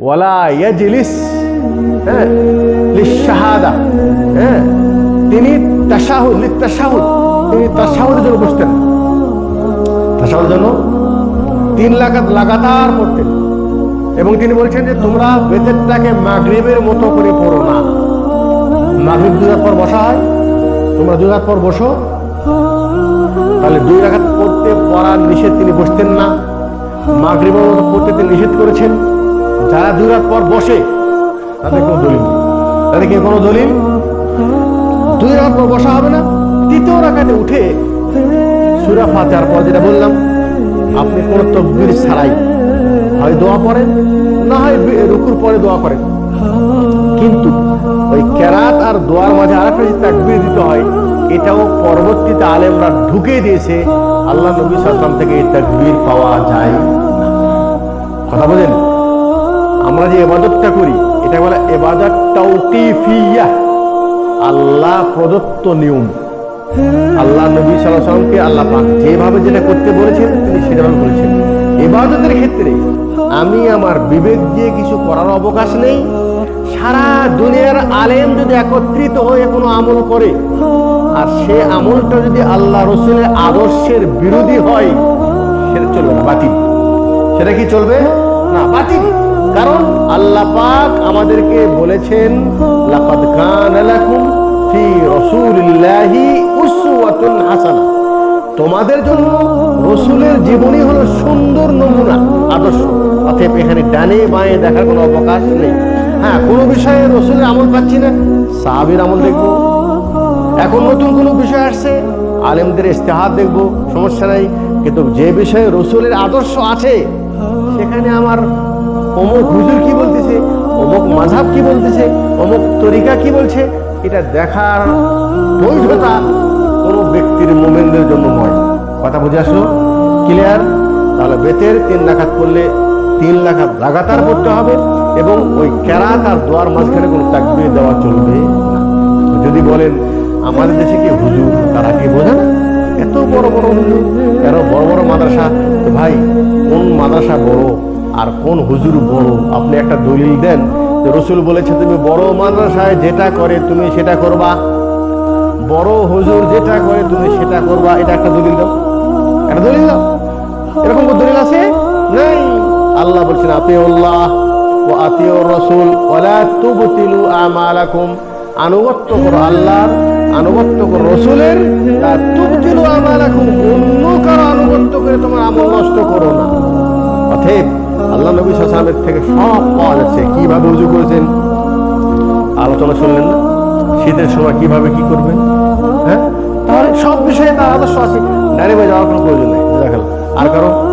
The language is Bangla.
ওয়ালা ইয়াজলিস হ্যাঁ লিশাহাদা হ্যাঁ তিনি তাশাহুদ তিনি তাশাহুদের জন্য বসতেন। তাশাহুদের জন্য তিন লাগাত লাগাতার পড়তেন। এবং তিনি বলছেন যে, তোমরা বেতেরটাকে মাগরিবের মতো করে পড়ো না। মাগরিব দুই রাত পর বসা হয়। তোমরা দুই রাত পর বসো। তাহলে দুই রাখাত পড়তে পড়ার নিষেধ তিনি বসতেন না। মাগরিবের মতো পড়তে তিনি নিষেধ করেছেন। যারা দুই রাত পর বসে, তাদের কোনো দলিল তাদের কি কোনো দলিল? দুই রাত পর বসা হবে না? তৃতীয় রাখাতে উঠে সুরা ফাতেহার পর যেটা বললাম, আপনি কোনো তকবির ছাড়াই হয় দোয়া পড়েন, না হয় রুকুর পরে দোয়া করেন। কিন্তু ওই কেরাত আর দোয়ার মাঝে আরেকটা যে তাকবির দিতে হয়, এটাও পরবর্তীতে আলেমরা ঢুকে দিয়েছে, আল্লাহ নবী সাল্লাম থেকে এই তাকবির পাওয়া যায়। কথা বলেন আমরা যে এবাদতটা করি, এটা বলে এবাদত আল্লাহ প্রদত্ত নিয়ম। আল্লাহ নবী সাল্লামকে আল্লাহ যেভাবে যেটা করতে বলেছেন, তিনি সেভাবে বলেছেন। এবাদতের ক্ষেত্রে আমি আমার বিবেক দিয়ে কিছু করার অবকাশ নেই। সারা দুনিয়ার আলেম যদি একত্রিত হয়ে কোনো আমল করে, আর সে আমলটা যদি আল্লাহ রসুলের আদর্শের বিরোধী হয়, সেটা চলবে না, বাতিল। সেটা কি চলবে? না, বাতিল। কারণ আল্লাহ পাক আমাদেরকে বলেছেন, লাকাদ কানা লাকুম ফি রাসূলিল্লাহি উসওয়াতুন হাসানাহ তোমাদের জন্য রসুলের জীবনী হলো সুন্দর নমুনা, আদর্শ। অতএব এখানে ডানে বাঁয়ে দেখার কোনো অবকাশ নেই। হ্যাঁ কোনো বিষয়ে রসুলের আমল পাচ্ছি না, সাহাবির আমল দেখব। এখন নতুন কোনো বিষয় আসছে, আলেমদের ইস্তেহার দেখব, সমস্যা নাই। কিন্তু যে বিষয়ে রসুলের আদর্শ আছে সেখানে আমার অমুক হুজুর কি বলতেছে, অমুক মাঝাব কি বলতেছে, অমুক তরিকা কি বলছে, এটা দেখার বৈধতা কোনো ব্যক্তির মোমেনদের জন্য নয়। কথা বুঝে আসলো? ক্লিয়ার তাহলে বেতের তিন লাখাত করলে তিন লাখাত লাগাতার করতে হবে এবং ওই ক্যারাত আর দোয়ার মাঝখানে কোনো তাকবির দেওয়া চলবে যদি বলেন, আমাদের দেশে কি হুজুর তারা কি বোঝেন? এত বড় বড় হুজুর। এত বড় বড় মাদ্রাসা? ভাই, কোন মাদ্রাসা বড় আর কোন হুজুর বড়? আপনি একটা দলিল দেন। রসুল বলেছে, তুমি বড় মাদ্রাসায় যেটা করে তুমি সেটা করবা। বড় হুজুর যেটা করে তুমি সেটা করবা। এটা একটা দলিল দাও। একটা দলিল দাও। এরকম কোনো দলিল আছে? নাই। আল্লাহ বলছেন আপনি আল্লাহ ও আতিও রসুল ওলা তুবতিলু আমালাকুম। আনুগত্য করো আল্লাহর আনুগত্য করো রসুলের তুবতিলু আমালাকুম অন্য কারও আনুগত্য করে তোমার আমল নষ্ট করো না। অতএব আল্লাহ নবী সাল্লামের থেকে সব পাওয়া যাচ্ছে। কীভাবে উজু করেছেন? আলোচনা শুনলেন না? শীতের সময় কীভাবে কি করবেন? হ্যাঁ? তাহলে সব বিষয়ে তার আদর্শ আছে। ডাইরে যাওয়ার কোনো প্রয়োজন নেই। আর কারও?